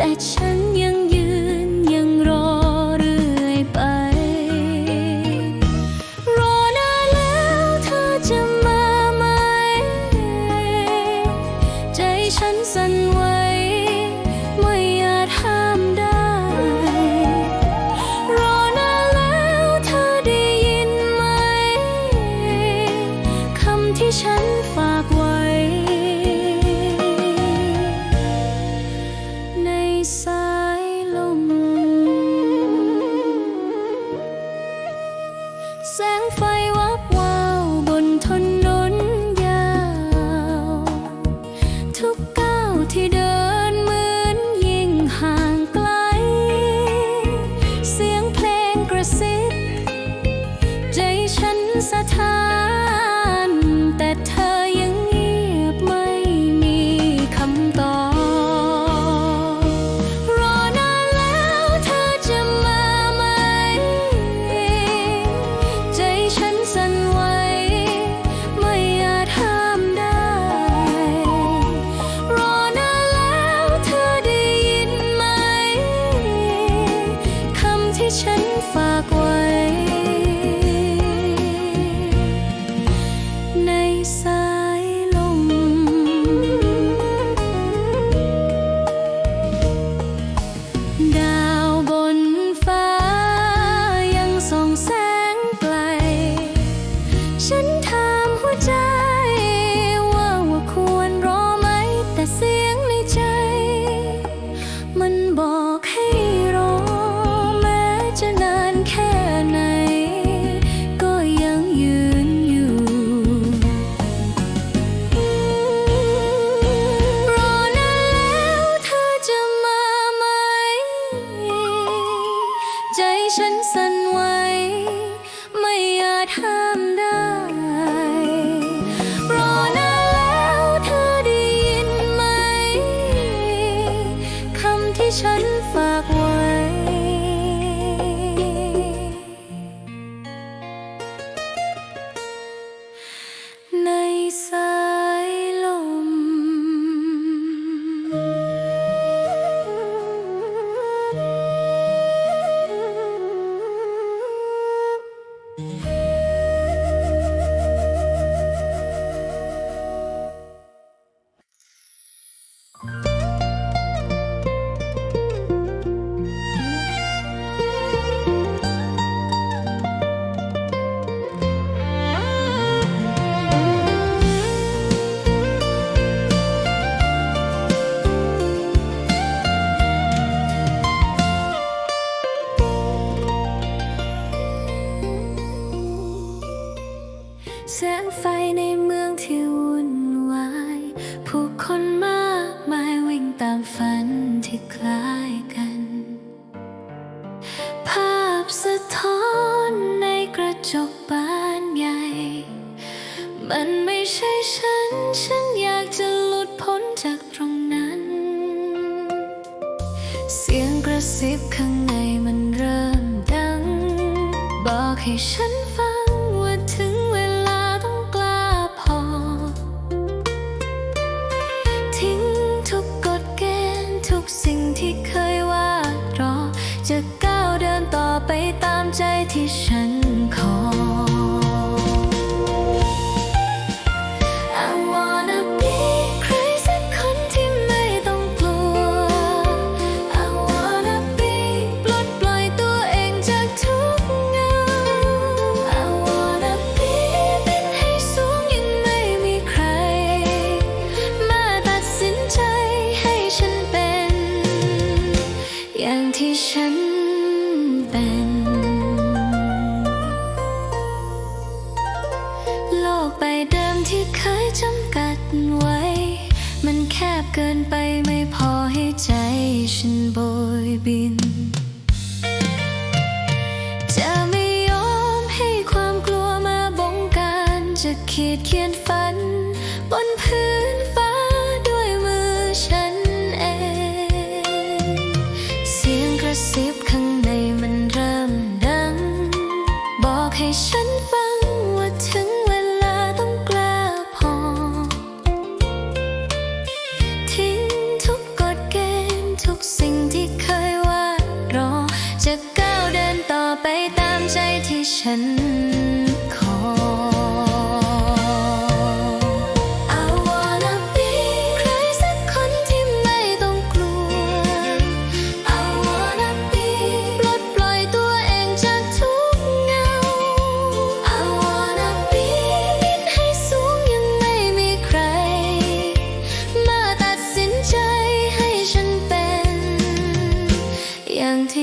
在，我年。 แสงไฟในเมืองที่วุ่นวาย ผู้คนมา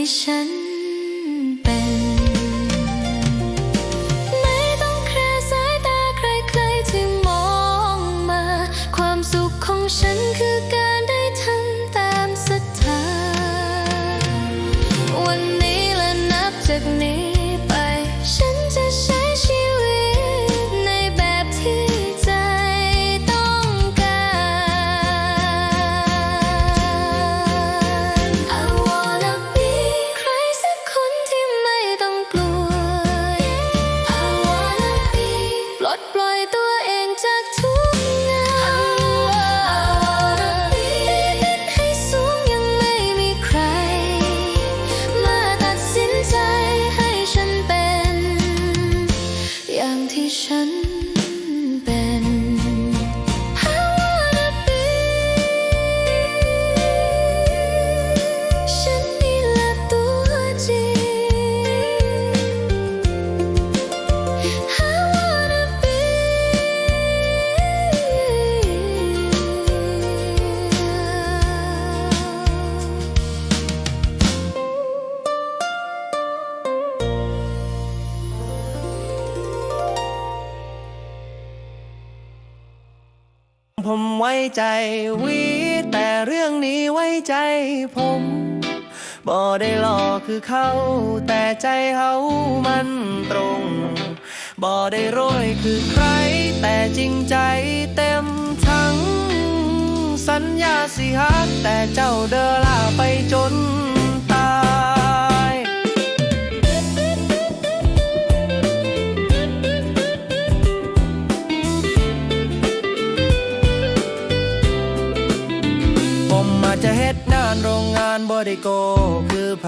神 ใจวีแต่เรื่องนี้ไว้ใจผมบ่ได้หลอกคือเขาแต่ใจเขามันตรงบ่ได้โรยคือใคร แต่จริงใจเต็มทั้ง สัญญาสิฮักแต่เจ้าเดิลาไปจน โรงงานบ่ได้โกคือไผ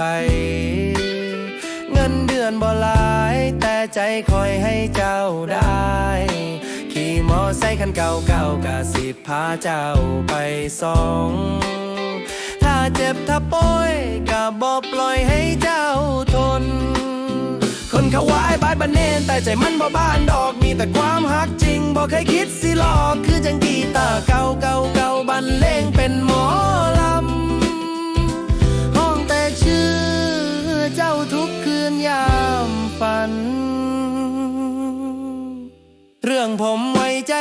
เงินเดือนบ่หลาย แต่ใจคอยให้เจ้าได้ ขี่มอไซคันเก่าเก่ากะสิพาเจ้าไปสอง ถ้าเจ็บถ้าป่วยกะบอกปล่อยให้เจ้าทน คนขวายบายบันเนนแต่ใจมันบ่บ้านดอกมีแต่ความฮักจริงบอกเคยคิดสิหลอกคือจังกีตาเก่าเก่าเก่าบันเลงเป็นหมอลำ ฝัน เรื่องผมไว้ใจ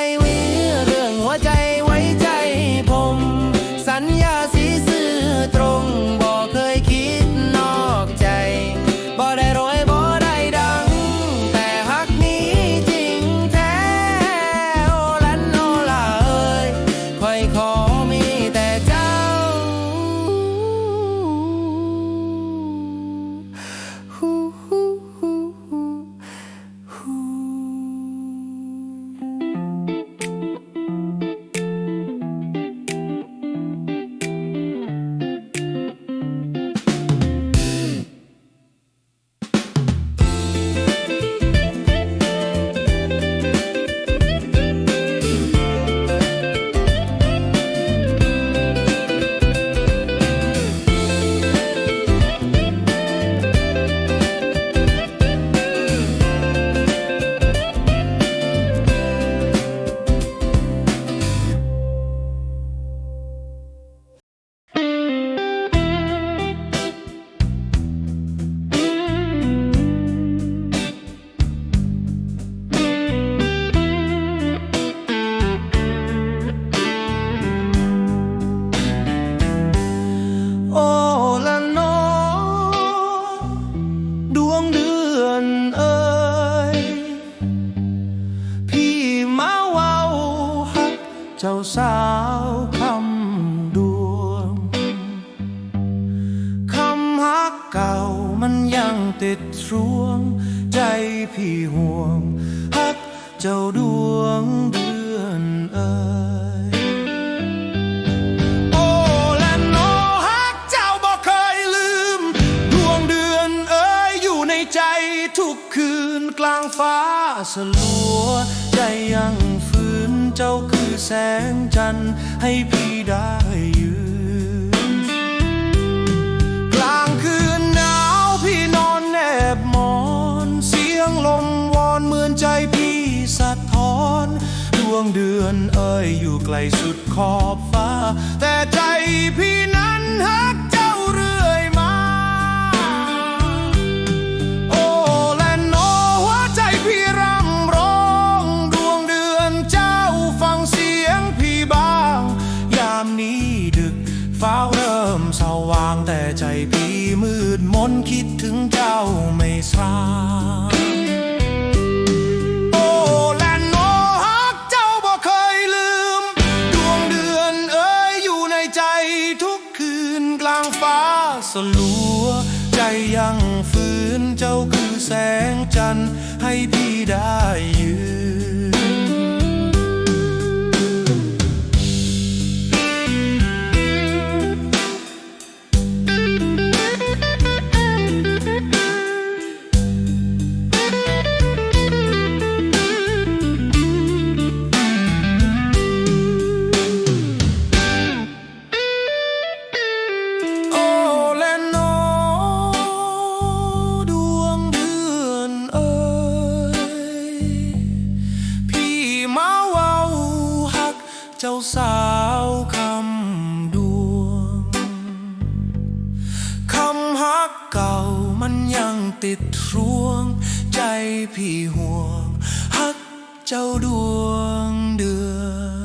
เจ้าคือแสงจันทร์ให้พี่ได้ยืน กลางคืนหนาวพี่นอนแนบหมอน เสียงลมวอนเหมือนใจพี่สะท้อน ดวงเดือนเอ่ยอยู่ไกลสุดขอบฟ้า แต่ใจพี่นั้นฮักางโอ้และโนฮักเจ้าบ่เคยลืม ดวงเดือนเอ้ยอยู่ในใจทุกคืนกลางฟ้าสลัว ใจยังฝืนเจ้าคือแสงจันทร์ให้พี่ได้ ติดร่วง ใจพี่ห่วงฮักเจ้าดวงเดือน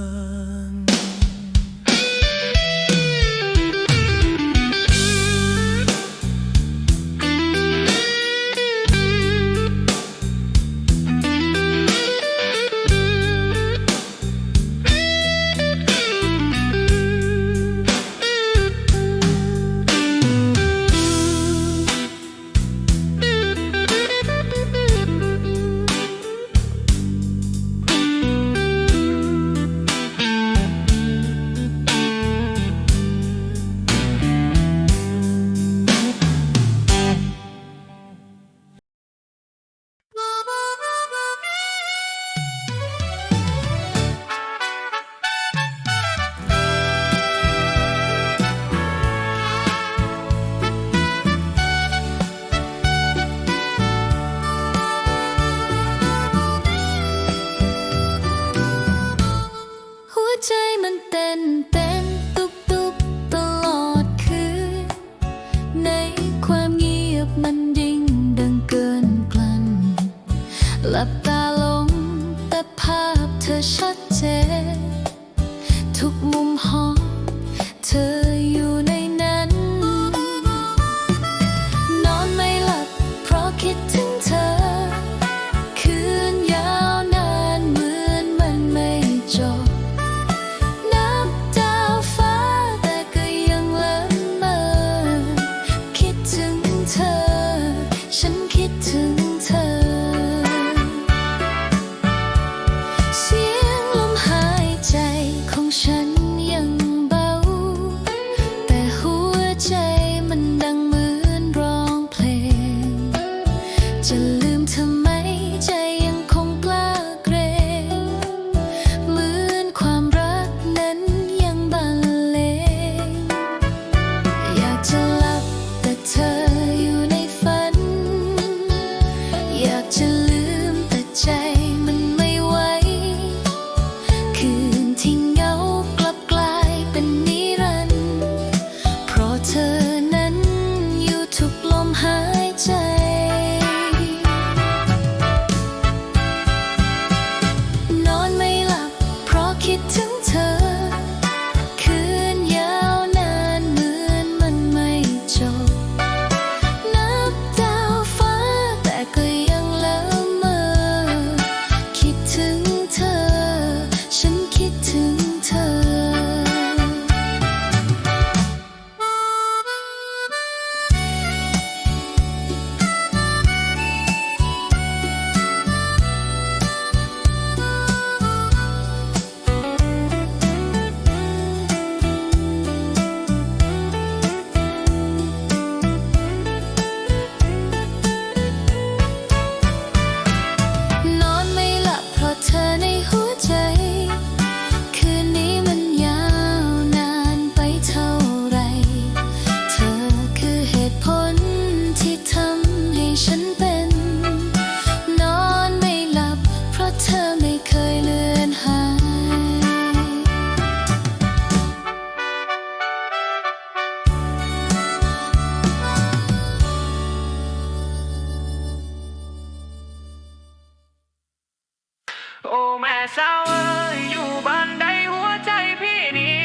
โอ้แม่สาวเอ๋ยอยู่บ้านใดหัวใจพี่นี้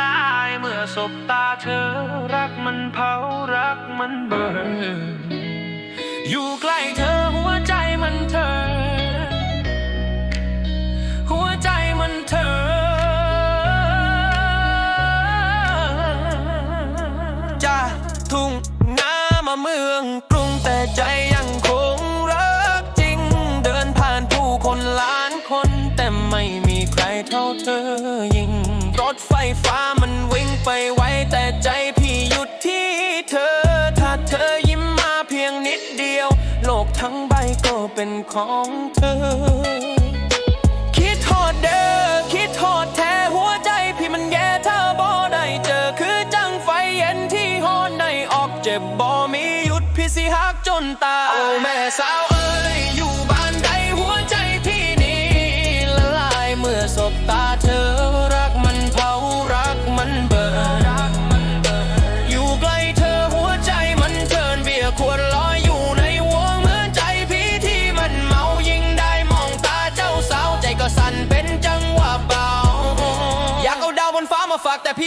ลายเมื่อสบตาเธอรักมันเผารักมันเบิร์อยู่ใกล้ ป็นของเธอ คิดทอดเด้อคิดทอดแท้หัวใจพี่มันแย่ถ้าบ่ได้เจอคือจังไฟเย็นที่ห้อนในออกเจ็บบ่มีหยุดพี่สิหักจนตายโอ้แม่สาว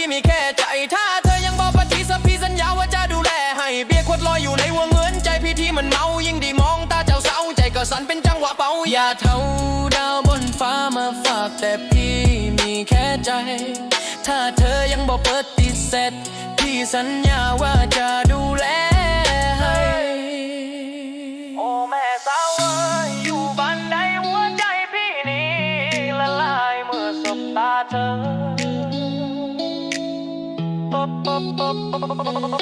พี่มีแค่ใจถ้าเธอยังบอกปฏิสัพีสัญญาว่าจะดูแลให้เบียร์ขวดลอยอยู่ในวงเงินใจพี่ที่มันเมายิ่งดีมองตาเจ้าเศร้าใจก็สั่นเป็นจังหวะเป่าอย่าเท่าดาวบนฟ้ามาฝากแต่พี่มีแค่ใจ ถ้าเธอยังบอกปฏิเสธพี่สัญญาว่าจะดูแล Thank you.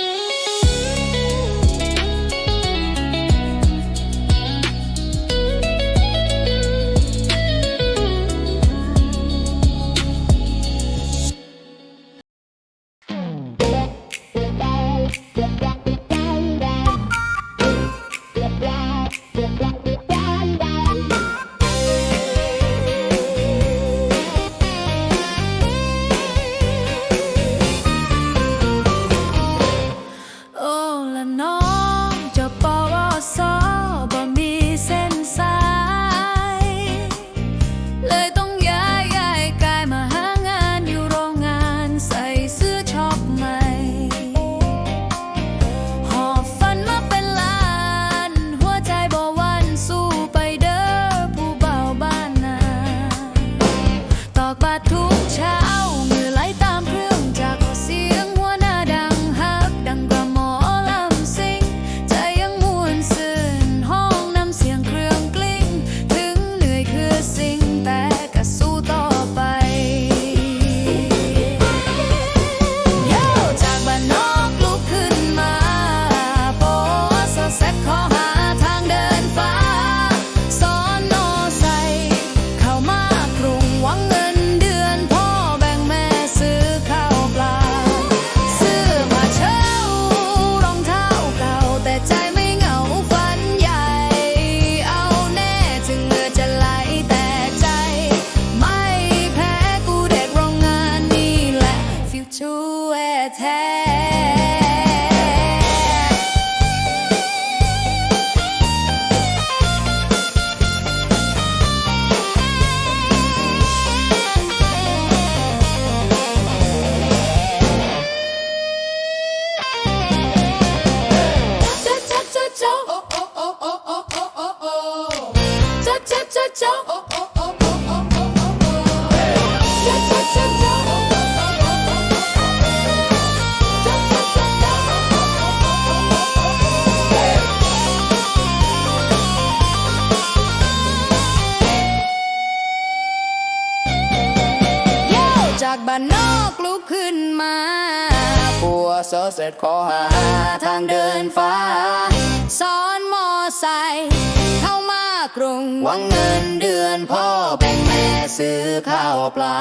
ข้าวปลา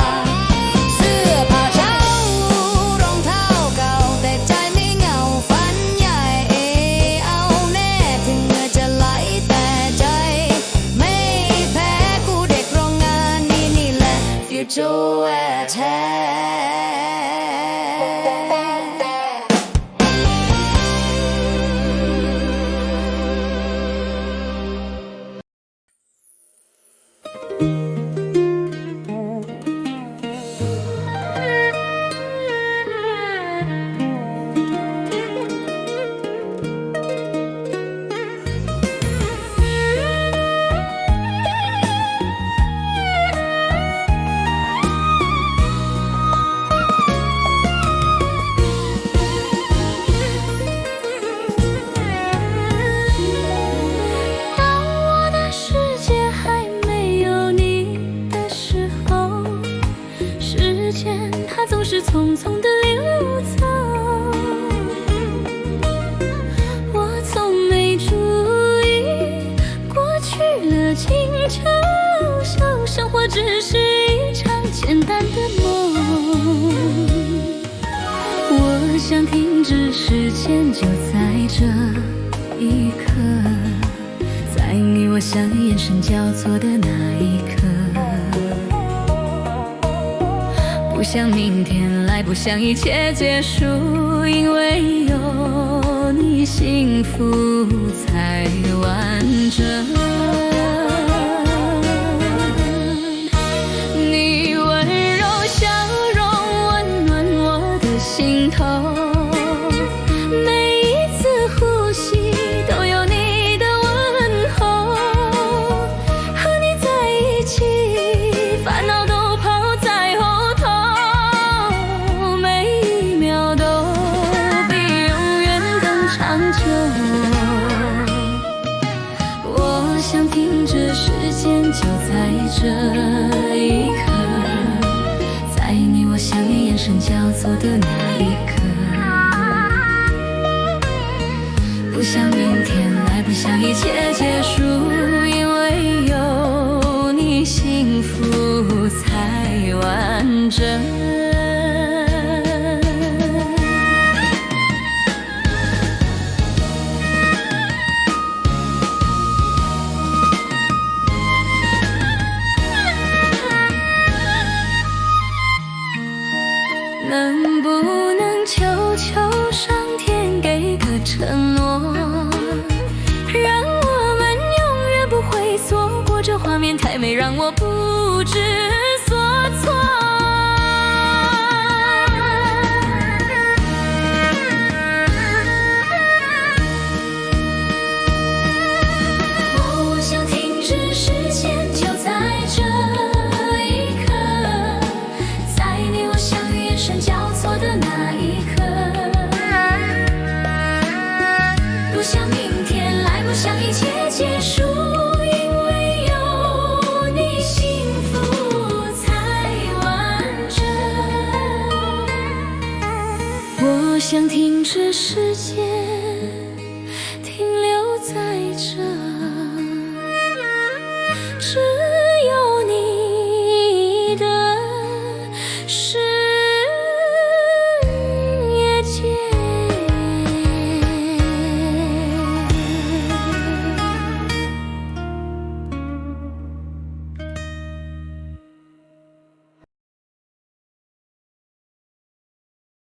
一切结束。真。身交错的那一刻不想明天来不想一切结束因为有你幸福才完整我想停止时间